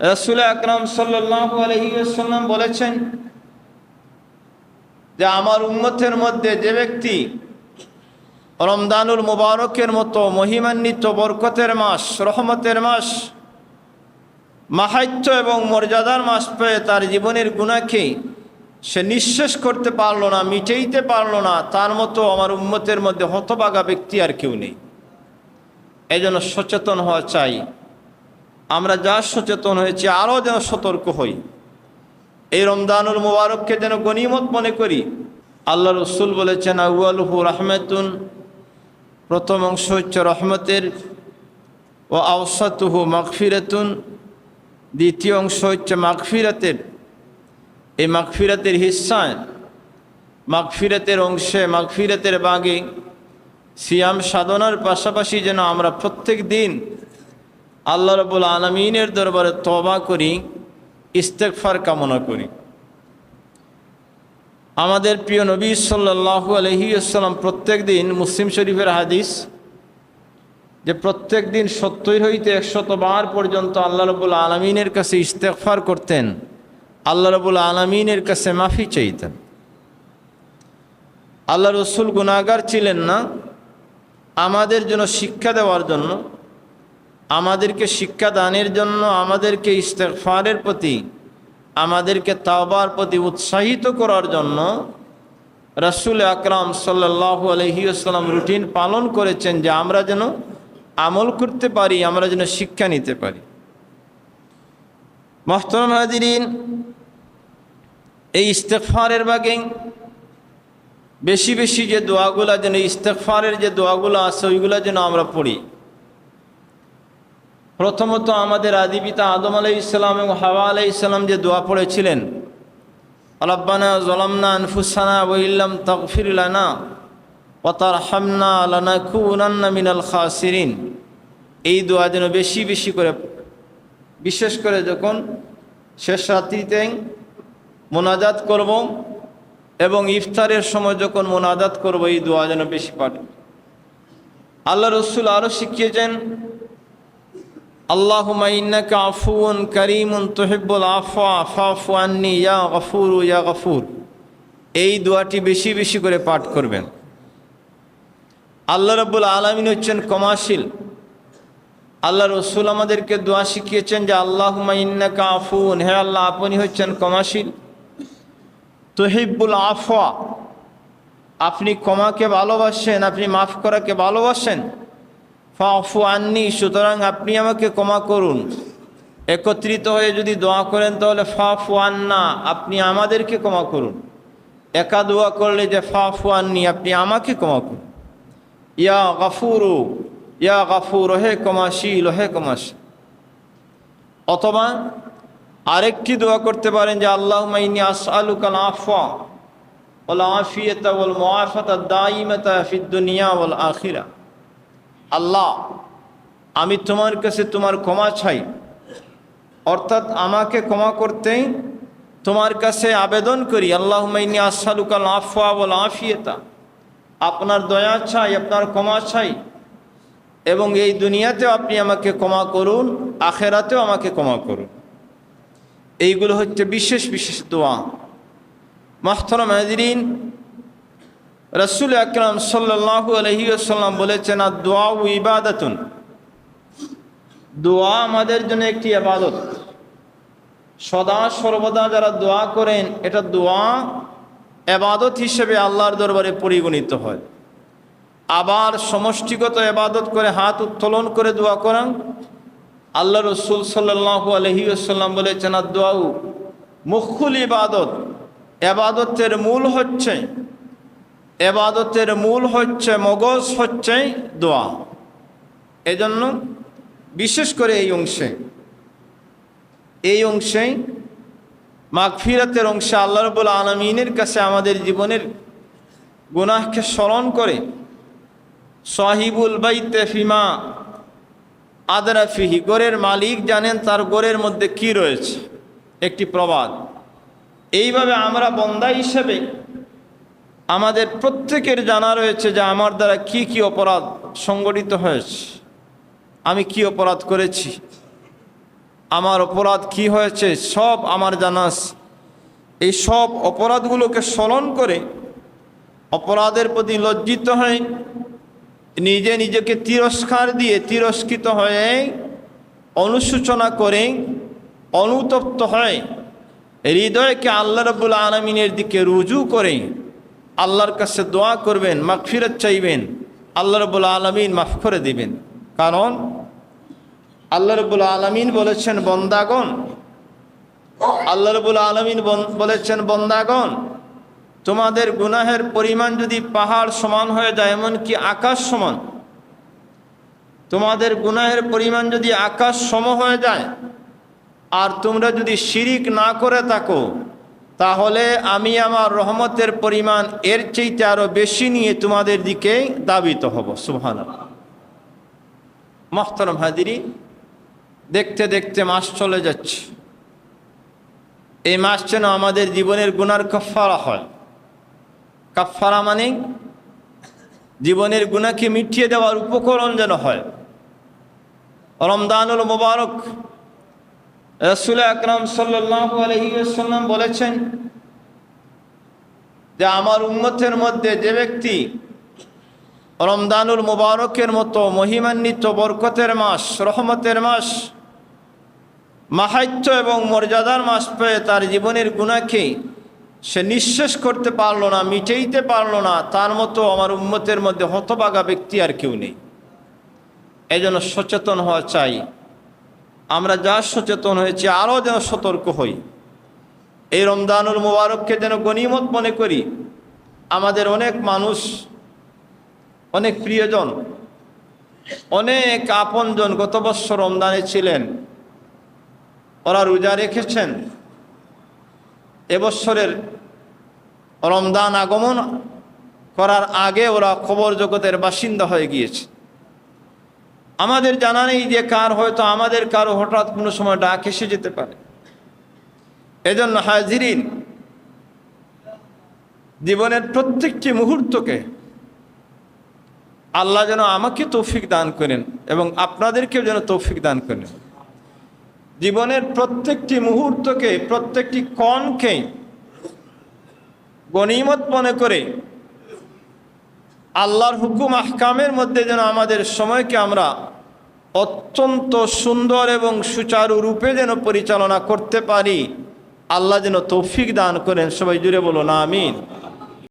রসুল আকরম আলহিসাল্লাম বলেছেন যে আমার উম্মতের মধ্যে যে ব্যক্তি রমদানুল মুবারকের মতো মহিমান্বিত বরকতের মাস, রহমতের মাস মাহাত্য এবং মর্যাদার মাস পেয়ে তার জীবনের গুণাকে সে নিঃশেষ করতে পারল না, মিটাইতে পারল না, তার মতো আমার উন্মতের মধ্যে হতবাগা ব্যক্তি আর কেউ নেই। এই জন্য সচেতন হওয়া চাই। আমরা যা সচেতন হয়েছি, আরও যেন সতর্ক হই। এই রমদানুল মুবারককে যেন গনিমত মনে করি। আল্লাহ রসুল বলেছেন আউআলহু রহমেতুন প্রথম অংশ হচ্ছে রহমতের। ও আওসাতুহু মাগফিরাতুন দ্বিতীয় অংশ হচ্ছে মাগফিরাতের। এই মাগফিরাতের হিস্সায় মাগফিরাতের অংশে, মাগফিরাতের বাগে সিয়াম সাধনার পাশাপাশি যেন আমরা প্রত্যেক দিন আল্লাহ রবুল আলমিনের দরবারে তবা করি ইস্তেকফার কামনা করি। আমাদের প্রিয় নবী সাল্লাহু আলহি আসসালাম প্রত্যেক দিন মুসলিম শরীফের হাদিস, যে প্রত্যেক দিন সত্তর হইতে একশত বার পর্যন্ত আল্লাহ রবুল আলমিনের কাছে ইস্তেকফার করতেন, আল্লাহ রবুল আলমিনের কাছে মাফি চাইতেন। আল্লাহ রসুল গুণাগার ছিলেন না, আমাদের জন্য শিক্ষা দেওয়ার জন্য আমাদেরকে শিক্ষা দানের জন্য, আমাদেরকে ইস্তেকফারের প্রতি, আমাদেরকে তাওবার প্রতি উৎসাহিত করার জন্য রসুল আকরাম সাল্লাহ আলহিউসালাম রুটিন পালন করেছেন যে আমরা যেন আমল করতে পারি, আমরা যেন শিক্ষা নিতে পারি। মহতরম হাজিরিন, এই ইস্তেকফারের বাগে বেশি বেশি যে দোয়াগুলা, যেন ইস্তেকফারের যে দোয়াগুলো আছে, ওইগুলো যেন আমরা পড়ি। প্রথমত আমাদের আদিপিতা আদম আলাই ইসলাম এবং হাওয়া আলাই ইসলাম যে দোয়া পড়েছিলেন আলাব্বানা জলামনা আনফুসানা ওইল্লাম তকফিরানা পতার হামনা আলানা খুনান্না মিনাল খাসিরিন। এই দোয়া যেন বেশি বেশি করে, বিশেষ করে যখন শেষ রাত্রিতে মোনাজাত করব এবং ইফতারের সময় যখন মোনাজাত করব, এই দোয়া যেন বেশি পাঠ। আল্লাহ রসুল আরও শিখিয়েছেন আল্লাহুম্মা ইন্নাকা আফুউন করিমুন তুহিব্বুল আফওয়া ফাফু আন্নি, ইয়া গফুর ইয়া গফুর। এই দোয়াটি বেশি বেশি করে পাঠ করবেন। আল্লাহ রব্বুল আলমিন হচ্ছেন কমাশিল আল্লাহ রসুল আমাদেরকে দোয়া শিখিয়েছেন যে, আল্লাহুম্মা ইন্নাকা আফুন হে আল্লাহ, আপনি হচ্ছেন কমাশিল তুহিব্বুল আফওয়া, আপনি ক্ষমাকে ভালোবাসেন, আপনি মাফ করাকে ভালোবাসেন। ফাফু আননি, সুতরাং আপনি আমাকে ক্ষমা করুন। একত্রিত হয়ে যদি দোয়া করেন, তাহলে ফাফু আন্না, আপনি আমাদেরকে ক্ষমা করুন। একা দোয়া করলে যে ফাফু আননি, আপনি আমাকে ক্ষমা করুন। ইয়া গাফুরু, ইয়া গাফুর, হে কমাশিল হে কমাশি অথবা আরেকটি দোয়া করতে পারেন যে আল্লাহ মাইনি আসআলুকাল আফওয়া ওল আফিয়তা ওল মুআফাতা দাইমাতা ফিদ দুনিয়া ওল আখিরা। আল্লাহ, আমি তোমার কাছে তোমার ক্ষমা চাই। অর্থাৎ আমাকে ক্ষমা করতে তোমার কাছে আবেদন করি আল্লাহ মাইনি আসালুকাল আফওয়া বল আফিয়েতা। আপনার দয়া চাই, আপনার ক্ষমা চাই, এবং এই দুনিয়াতেও আপনি আমাকে ক্ষমা করুন, আখেরাতেও আমাকে ক্ষমা করুন। এইগুলো হচ্ছে বিশেষ বিশেষ দোয়া। মাহতরম হাজরিন রসুল আকরাম সাল্লাহু আলহিউসাল্লাম বলেছেন আর দোয়া ও ইবাদতুন। দোয়া আমাদের জন্য একটি আবাদত সদা সর্বদা যারা দোয়া করেন, এটা দোয়া এবাদত হিসেবে আল্লাহর দরবারে পরিগণিত হয়। আবার সমষ্টিগত এবাদত করে হাত উত্তোলন করে দোয়া করেন। আল্লাহ রসুল সাল্লাহু আলহিউসাল্লাম বলেছেন আর দোয়াউ মুখুল ইবাদত। এবাদতের মূল হচ্ছে এবাদতের মূল হচ্ছে, মগজ হচ্ছে দোয়া। এজন্য বিশেষ করে এই অংশে এই অংশে মাগফিরাতের অংশে আল্লাহ রবুল আলমিনের কাছে আমাদের জীবনের গুনাহকে স্মরণ করে, সাহিবুল বাইতে ফিমা আদরা ফিহি, গোরের মালিক জানেন তার গোরের মধ্যে কি রয়েছে, একটি প্রবাদ। এইভাবে আমরা বন্দা হিসেবে আমাদের প্রত্যেকের জানা রয়েছে যে আমার দ্বারা কি কি অপরাধ সংগঠিত হয়েছে। আমি কি অপরাধ করেছি? আমার অপরাধ কি হয়েছে? সব আমার জানাস এই সব অপরাধগুলোকে স্মরণ করে অপরাধের প্রতি লজ্জিত হয়ে নিজে নিজেকে তিরস্কার দিয়ে তিরস্কৃত হয়ে অনুসূচনা করে অনুতপ্ত হয় হৃদয়কে আল্লাহ রবুল আলমিনের দিকে রুজু করে আল্লাহর কাছে দোয়া করবেন, মাগফিরত চাইবেন, আল্লাহ রবুল আলমিন মাফ করে দিবেন। কারণ আল্লাহ রবুল আলমিন বলেছেন, বন্দাগণ আল্লাহ রবুল আলমিন বলেছেন, বন্দাগণ, তোমাদের গুনাহের পরিমাণ যদি পাহাড় সমান হয়ে যায়, এমনকি আকাশ সমান, তোমাদের গুনাহের পরিমাণ যদি আকাশ সম হয়ে যায়, আর তোমরা যদি শিরিক না করে থাকো তাহলে আমি আমার রহমতের পরিমাণ এর চাইতে আরও বেশি নিয়ে তোমাদের দিকে দাবিত হব সুহান মহতরম হাদিরি দেখতে দেখতে মাস চলে যাচ্ছে। এই মাস যেন আমাদের জীবনের গুনার কফারা হয়। কাফারা মানে জীবনের গুণাকে মিটিয়ে দেওয়ার উপকরণ যেন হয়। রমদানুল মুবারক রসুল আকরম ওয়াসাল্লাম বলেছেন যে আমার উম্মতের মধ্যে যে ব্যক্তি রমদানুল মুবারকের মতো মহিমান্বিত বরকতের মাস, রহমতের মাস মাহাত্য এবং মর্যাদার মাস পেয়ে তার জীবনের গুণাকে সে নিঃশেষ করতে পারল না, মিটাইতে পারল না, তার মতো আমার উন্মতের মধ্যে হতবাগা ব্যক্তি আর কেউ নেই। এই জন্য সচেতন হওয়া চাই। আমরা যা সচেতন হয়েছি, আরও যেন সতর্ক হই। এই রমদানুল মুবারককে যেন গণিমত মনে করি, আমাদের অনেক মানুষ, অনেক প্রিয়জন, অনেক আপনজন গত বৎসর রমদানে ছিলেন। ওরা রোজা রেখেছেন। এবছরের রমদান আগমন করার আগে ওরা খবর জগতের বাসিন্দা হয়ে গিয়েছে। আমাদের জানা নেই যে কার হয়তো আমাদের কারও হঠাৎ কোনো সময় ডাক এসে যেতে পারে। এজন্য হাজিরিন জীবনের প্রত্যেকটি মুহূর্তকে আল্লাহ যেন আমাকে তৌফিক দান করেন এবং আপনাদেরকেও যেন তৌফিক দান করেন। জীবনের প্রত্যেকটি মুহূর্তকে, প্রত্যেকটি কণকে গণিমত মনে করে আল্লাহর হুকুম আহকামের মধ্যে যেন আমাদের সময়কে আমরা অত্যন্ত সুন্দর এবং সুচারু রূপে যেন পরিচালনা করতে পারি, আল্লাহ যেন তৌফিক দান করেন। সবাই জুড়ে বলো না আমিন।